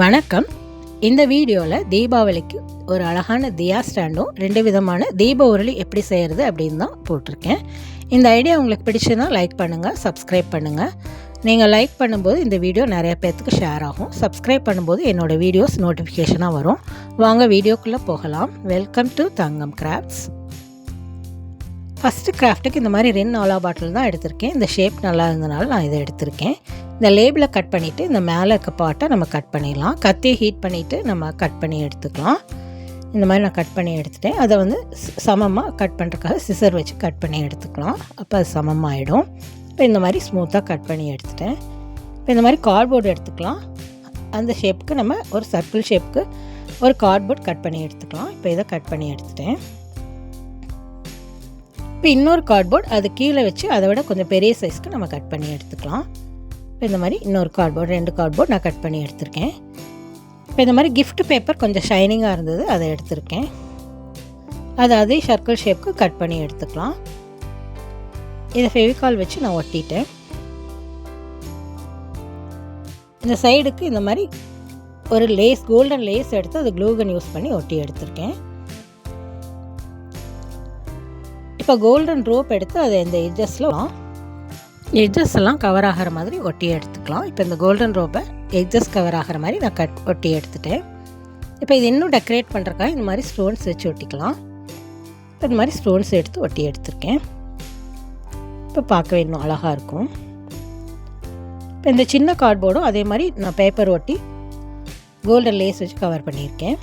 வணக்கம். இந்த வீடியோவில் தீபாவளிக்கு ஒரு அழகான தியா ஸ்டாண்டும் ரெண்டு விதமான தீப உருளி எப்படி செய்கிறது அப்படின்னு தான் போட்டிருக்கேன். இந்த ஐடியா உங்களுக்கு பிடிச்சதுன்னா லைக் பண்ணுங்கள் சப்ஸ்கிரைப் பண்ணுங்கள் நீங்கள் லைக் பண்ணும்போது இந்த வீடியோ நிறைய பேர்த்துக்கு ஷேர் ஆகும். சப்ஸ்கிரைப் பண்ணும்போது என்னோடய வீடியோஸ் நோட்டிஃபிகேஷனாக வரும். வாங்க வீடியோக்குள்ளே போகலாம். Welcome to Thangam crafts first கிராஃப்ட்டுக்கு இந்த மாதிரி ரென் ஆலா பாட்டில் தான் எடுத்திருக்கேன். இந்த ஷேப் நல்லா இருந்தனால நான் இதை எடுத்திருக்கேன். இந்த லேபிளை கட் பண்ணிவிட்டு இந்த மேலே இருக்க பாட்டை நம்ம கட் பண்ணிடலாம். கத்தியை ஹீட் பண்ணிவிட்டு நம்ம கட் பண்ணி எடுத்துக்கலாம். இந்த மாதிரி நான் கட் பண்ணி எடுத்துட்டேன். அதை வந்து சமமாக கட் பண்ணுறதுக்காக சிசர் வச்சு கட் பண்ணி எடுத்துக்கலாம். அப்போ அது சமமாகிடும் இப்போ இந்த மாதிரி ஸ்மூத்தாக கட் பண்ணி எடுத்துட்டேன். இப்போ இந்த மாதிரி கார்ட்போர்டு எடுத்துக்கலாம். அந்த ஷேப்புக்கு நம்ம ஒரு சர்க்கிள் ஷேப்புக்கு ஒரு கார்ட்போர்ட் கட் பண்ணி எடுத்துக்கலாம். இப்போ இதை கட் பண்ணி எடுத்துட்டேன். இப்போ இன்னொரு கார்ட்போர்ட் அது கீழே வச்சு அதை விட கொஞ்சம் பெரிய சைஸ்க்கு நம்ம கட் பண்ணி எடுத்துக்கலாம். இப்போ இந்த மாதிரி இன்னொரு கார்ட்போர்ட் ரெண்டு கார்ட்போர்ட் நான் கட் பண்ணி எடுத்திருக்கேன். இப்போ இந்த மாதிரி கிஃப்ட் பேப்பர் கொஞ்சம் ஷைனிங்காக இருந்தது அதை எடுத்திருக்கேன். அதை அதே சர்க்கிள் ஷேப்புக்கு கட் பண்ணி எடுத்துக்கலாம். இதை ஃபெவிகால் வச்சு நான் ஒட்டிட்டேன். இந்த சைடுக்கு இந்த மாதிரி ஒரு லேஸ் கோல்டன் லேஸ் எடுத்து அது க்ளூகன் யூஸ் பண்ணி ஒட்டி எடுத்திருக்கேன். இப்போ கோல்டன் ரோப் எடுத்து அதை இந்த எட்ஜஸில் எட்ஜஸ் எல்லாம் கவர் ஆகிற மாதிரி ஒட்டி எடுத்துக்கலாம். இப்போ இந்த கோல்டன் ரோப்பை எட்ஜஸ் கவர் ஆகிற மாதிரி நான் கட் ஒட்டி எடுத்துட்டேன். இப்போ இது இன்னும் டெக்கரேட் பண்ணுறக்காக இந்த மாதிரி ஸ்டோன்ஸ் வச்சு ஒட்டிக்கலாம். இப்போ இந்த மாதிரி ஸ்டோன்ஸ் எடுத்து ஒட்டி எடுத்திருக்கேன். இப்போ பார்க்கவே இன்னும் அழகாக இருக்கும். இப்போ இந்த சின்ன கார்ட்போர்டும் அதே மாதிரி நான் பேப்பர் ஒட்டி கோல்டன் லேஸ் வச்சு கவர் பண்ணியிருக்கேன்.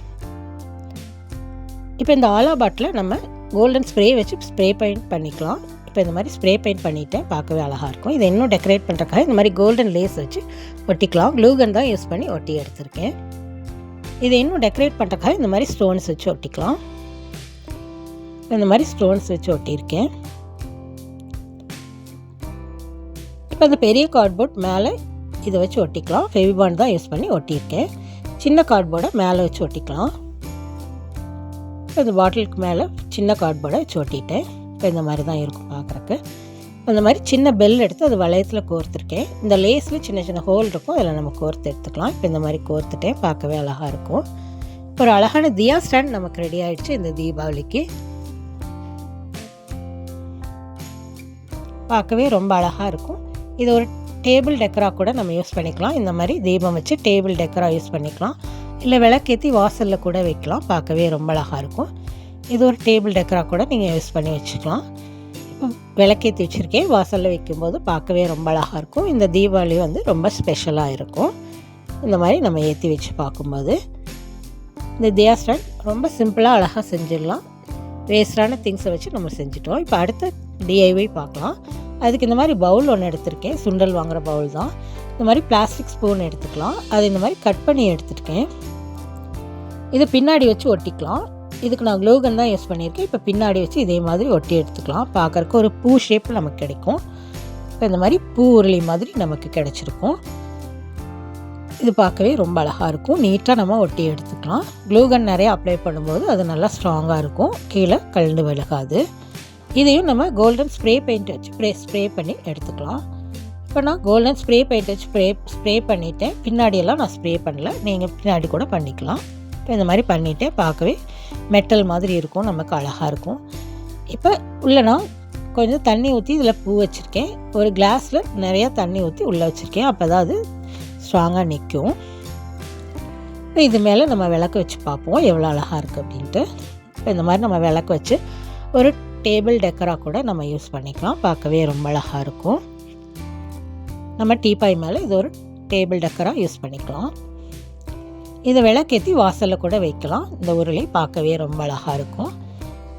இப்போ இந்த ஆலா பாட்டில் நம்ம கோல்டன் ஸ்ப்ரே வச்சு ஸ்ப்ரே பெயிண்ட் பண்ணிக்கலாம். இப்போ இந்த மாதிரி ஸ்ப்ரே பெயிண்ட் பண்ணிவிட்டேன் பார்க்கவே அழகாக இருக்கும். இதை இன்னும் டெக்கரேட் பண்ணுறக்காக இந்த மாதிரி கோல்டன் லேஸ் வச்சு ஒட்டிக்கலாம். க்ளூகன் தான் யூஸ் பண்ணி ஒட்டி எடுத்திருக்கேன். இதை இன்னும் டெக்கரேட் பண்ணுறக்காக இந்த மாதிரி ஸ்டோன்ஸ் வச்சு ஒட்டிக்கலாம். இந்த மாதிரி ஸ்டோன்ஸ் வச்சு ஒட்டியிருக்கேன். இப்போ அந்த பெரிய கார்ட்போர்ட் மேலே இதை வச்சு ஒட்டிக்கலாம். ஃபெவிபான் தான் யூஸ் பண்ணி ஒட்டியிருக்கேன். சின்ன கார்ட்போர்டை மேலே வச்சு ஒட்டிக்கலாம். இந்த பாட்டிலுக்கு மேலே சின்ன கார்ட்போர்டை சொட்டிட்டேன். இப்போ இந்த மாதிரி தான் இருக்கும் பார்க்குறக்கு அந்த மாதிரி சின்ன பெல் எடுத்து அது வளையத்தில் கோர்த்துருக்கேன். இந்த லேஸில் சின்ன சின்ன ஹோல் இருக்கும். அதில் நம்ம கோர்த்து எடுத்துக்கலாம். இப்போ இந்த மாதிரி கோர்த்துட்டேன். பார்க்கவே அழகாக இருக்கும். ஒரு அழகான தியா ஸ்டாண்ட் நமக்கு ரெடி ஆகிடுச்சு இந்த தீபாவளிக்கு. பார்க்கவே ரொம்ப அழகாக இருக்கும். இது ஒரு டேபிள் டெக்கராக கூட நம்ம யூஸ் பண்ணிக்கலாம். இந்த மாதிரி தீபம் வச்சு டேபிள் டெக்கராக யூஸ் பண்ணிக்கலாம். இல்லை விளக்கேற்றி வாசலில் கூட வைக்கலாம். பார்க்கவே ரொம்ப அழகாக இருக்கும். இது ஒரு டேபிள் டெக்கராக கூட நீங்கள் யூஸ் பண்ணி வச்சுக்கலாம். இப்போ விளக்கேற்றி வச்சுருக்கேன். வாசலில் வைக்கும்போது பார்க்கவே ரொம்ப அழகாக இருக்கும். இந்த தீபாவளி வந்து ரொம்ப ஸ்பெஷலாக இருக்கும். இந்த மாதிரி நம்ம ஏற்றி வச்சு பார்க்கும்போது. இந்த தியா ஸ்டாண்ட் ரொம்ப சிம்பிளாக அழகாக செஞ்சிடலாம். வேஸ்டான திங்ஸை வச்சு நம்ம செஞ்சுட்டோம். இப்போ அடுத்த டிஐஒய் பார்க்கலாம். அதுக்கு இந்த மாதிரி பவுல் ஒன்று எடுத்திருக்கேன். சுண்டல் வாங்குகிற பவுல் தான். இந்த மாதிரி பிளாஸ்டிக் ஸ்பூன் எடுத்துக்கலாம். அது இந்த மாதிரி கட் பண்ணி எடுத்துருக்கேன். இது பின்னாடி வச்சு ஒட்டிக்கலாம். இதுக்கு நான் க்ளூகன் தான் யூஸ் பண்ணியிருக்கேன். இப்போ பின்னாடி வச்சு இதே மாதிரி ஒட்டி எடுத்துக்கலாம். பார்க்குறக்கு ஒரு பூ ஷேப்பில் நமக்கு கிடைக்கும். இப்போ இந்த மாதிரி பூ உருளி மாதிரி நமக்கு கிடச்சிருக்கும். இது பார்க்கவே ரொம்ப அழகாக இருக்கும். நீட்டாக நம்ம ஒட்டி எடுத்துக்கலாம். க்ளூகன் நிறைய அப்ளை பண்ணும்போது அது நல்லா ஸ்ட்ராங்காக இருக்கும். கீழே கலந்து விலகாது. இதையும் நம்ம கோல்டன் ஸ்ப்ரே பெயிண்ட் வச்சு ஸ்ப்ரே ஸ்ப்ரே பண்ணி எடுத்துக்கலாம். இப்போ நான் கோல்டன் ஸ்ப்ரே பெயிண்ட் வச்சு ஸ்ப்ரே ஸ்ப்ரே பண்ணிவிட்டேன் பின்னாடியெல்லாம் நான் ஸ்ப்ரே பண்ணல. நீங்கள் பின்னாடி கூட பண்ணிக்கலாம். இப்போ இந்த மாதிரி பண்ணிவிட்டு பார்க்கவே மெட்டல் மாதிரி இருக்கும் நமக்கு அழகாக இருக்கும். இப்போ உள்ளனா கொஞ்சம் தண்ணி ஊற்றி இதில் பூ வச்சுருக்கேன். ஒரு கிளாஸில் நிறையா தண்ணி ஊற்றி உள்ளே வச்சுருக்கேன். அப்போ தான் அது ஸ்ட்ராங்காக நிற்கும். இப்போ இது மேலே நம்ம விளக்கு வச்சு பார்ப்போம். எவ்வளோ அழகாக இருக்குது அப்படின்ட்டு. இப்போ இந்த மாதிரி நம்ம விளக்கு வச்சு ஒரு டேபிள் டெக்கராக கூட நம்ம யூஸ் பண்ணிக்கலாம். பார்க்கவே ரொம்ப அழகாக இருக்கும். நம்ம டீப்பாய் மேலே இது ஒரு டேபிள் டெக்கராக யூஸ் பண்ணிக்கலாம். இதை விளக்கேற்றி வாசலில் கூட வைக்கலாம். இந்த உருளை பார்க்கவே ரொம்ப அழகாக இருக்கும்.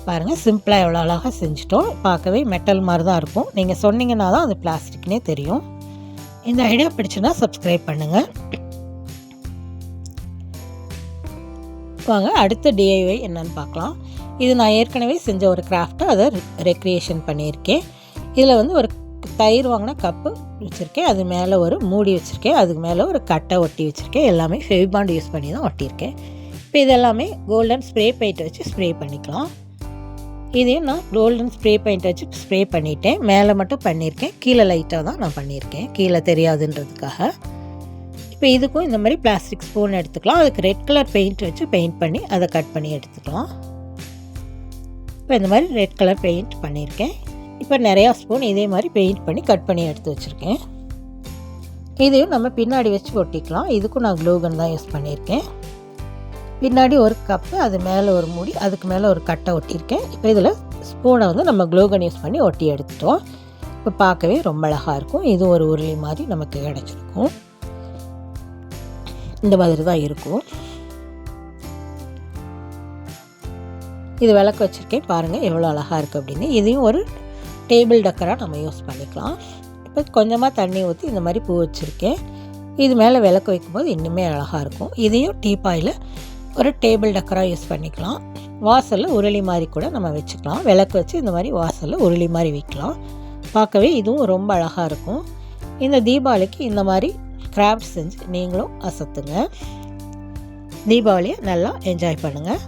பாருங்கள் சிம்பிளாக எவ்வளோ அழகாக செஞ்சுட்டோம். பார்க்கவே மெட்டல் மாதிரி தான் இருக்கும். நீங்கள் சொன்னீங்கன்னா தான் அது பிளாஸ்டிக்னே தெரியும். இந்த ஐடியா பிடிச்சுன்னா சப்ஸ்கிரைப் பண்ணுங்கள் வாங்க அடுத்த டிஐஒய் என்னன்னு பார்க்கலாம். இது நான் ஏற்கனவே செஞ்ச ஒரு கிராஃப்ட்டை அதை ரெக்ரியேஷன் பண்ணியிருக்கேன். இதில் வந்து ஒரு தயிர் வாங்கின கப்பு வச்சுருக்கேன் அது மேலே ஒரு மூடி வச்சுருக்கேன் அதுக்கு மேலே ஒரு கட்டை ஒட்டி வச்சுருக்கேன் எல்லாமே ஃபெவிபாண்ட் யூஸ் பண்ணி தான் ஒட்டியிருக்கேன். இப்போ இதெல்லாமே கோல்டன் ஸ்ப்ரே பெயிண்ட் வச்சு ஸ்ப்ரே பண்ணிக்கலாம். இதையும் நான் கோல்டன் ஸ்ப்ரே பெயிண்ட் வச்சு ஸ்ப்ரே பண்ணிட்டேன். மேலே மட்டும் பண்ணியிருக்கேன் கீழே லைட்டாக தான் நான் பண்ணியிருக்கேன் கீழே தெரியாதுன்றதுக்காக. இப்போ இதுக்கும் இந்த மாதிரி பிளாஸ்டிக் ஸ்பூன் எடுத்துக்கலாம் அதுக்கு ரெட் கலர் பெயிண்ட் வச்சு பெயிண்ட் பண்ணி அதை கட் பண்ணி எடுத்துக்கலாம். இப்போ இந்த மாதிரி ரெட் கலர் பெயிண்ட் பண்ணியிருக்கேன். இப்போ நிறையா ஸ்பூன் இதே மாதிரி பெயிண்ட் பண்ணி கட் பண்ணி எடுத்து வச்சுருக்கேன். இதையும் நம்ம பின்னாடி வச்சு ஒட்டிக்கலாம். இதுக்கும் நான் க்ளூகன் தான் யூஸ் பண்ணியிருக்கேன். பின்னாடி ஒரு கப்பு அது மேலே ஒரு மூடி அதுக்கு மேலே ஒரு கட்டை ஒட்டியிருக்கேன். இப்போ இதில் ஸ்பூனை வந்து நம்ம க்ளூகன் யூஸ் பண்ணி ஒட்டி எடுத்துட்டோம். இப்போ பார்க்கவே ரொம்ப அழகாக இருக்கும். இது ஒரு உருளி மாதிரி நமக்கு கிடச்சிருக்கும். இந்த மாதிரி தான் இருக்கும். இது விளக்கு வச்சுருக்கேன். பாருங்கள் எவ்வளோ அழகாக இருக்குது அப்படின்னு. இதையும் ஒரு டேபிள் டக்கராக நம்ம யூஸ் பண்ணிக்கலாம். இப்போ கொஞ்சமாக தண்ணி ஊற்றி இந்த மாதிரி பூ வச்சுருக்கேன். இது மேலே விளக்கு வைக்கும்போது இன்னுமே அழகாக இருக்கும். இதையும் டீப்பாயில் ஒரு டேபிள் டக்கராக யூஸ் பண்ணிக்கலாம். வாசலில் உருளி மாதிரி கூட நம்ம வச்சுக்கலாம். விளக்கு வச்சு இந்த மாதிரி வாசலில் உருளி மாதிரி வைக்கலாம். பார்க்கவே இதுவும் ரொம்ப அழகாக இருக்கும். இந்த தீபாவளிக்கு இந்த மாதிரி கிராஃப்ட் செஞ்சு நீங்களும் அசத்துங்க. தீபாவளியை நல்லா என்ஜாய் பண்ணுங்கள்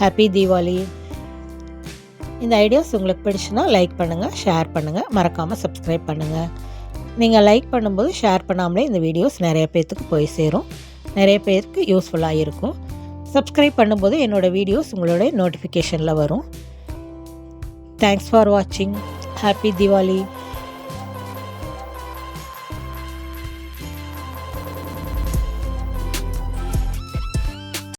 ஹாப்பி தீபாவளி. இந்த ஐடியாஸ் உங்களுக்கு பிடிச்சுன்னா லைக் பண்ணுங்கள் ஷேர் பண்ணுங்கள் மறக்காமல் சப்ஸ்கிரைப் பண்ணுங்கள் நீங்கள் லைக் பண்ணும்போது ஷேர் பண்ணாமலே இந்த வீடியோஸ் நிறைய பேர்த்துக்கு போய் சேரும். நிறைய பேருக்கு யூஸ்ஃபுல்லாக இருக்கும். சப்ஸ்கிரைப் பண்ணும்போது என்னோடய வீடியோஸ் உங்களுடைய நோட்டிஃபிகேஷனில் வரும். தேங்க்ஸ் ஃபார் வாட்சிங் ஹாப்பி தீபாவளி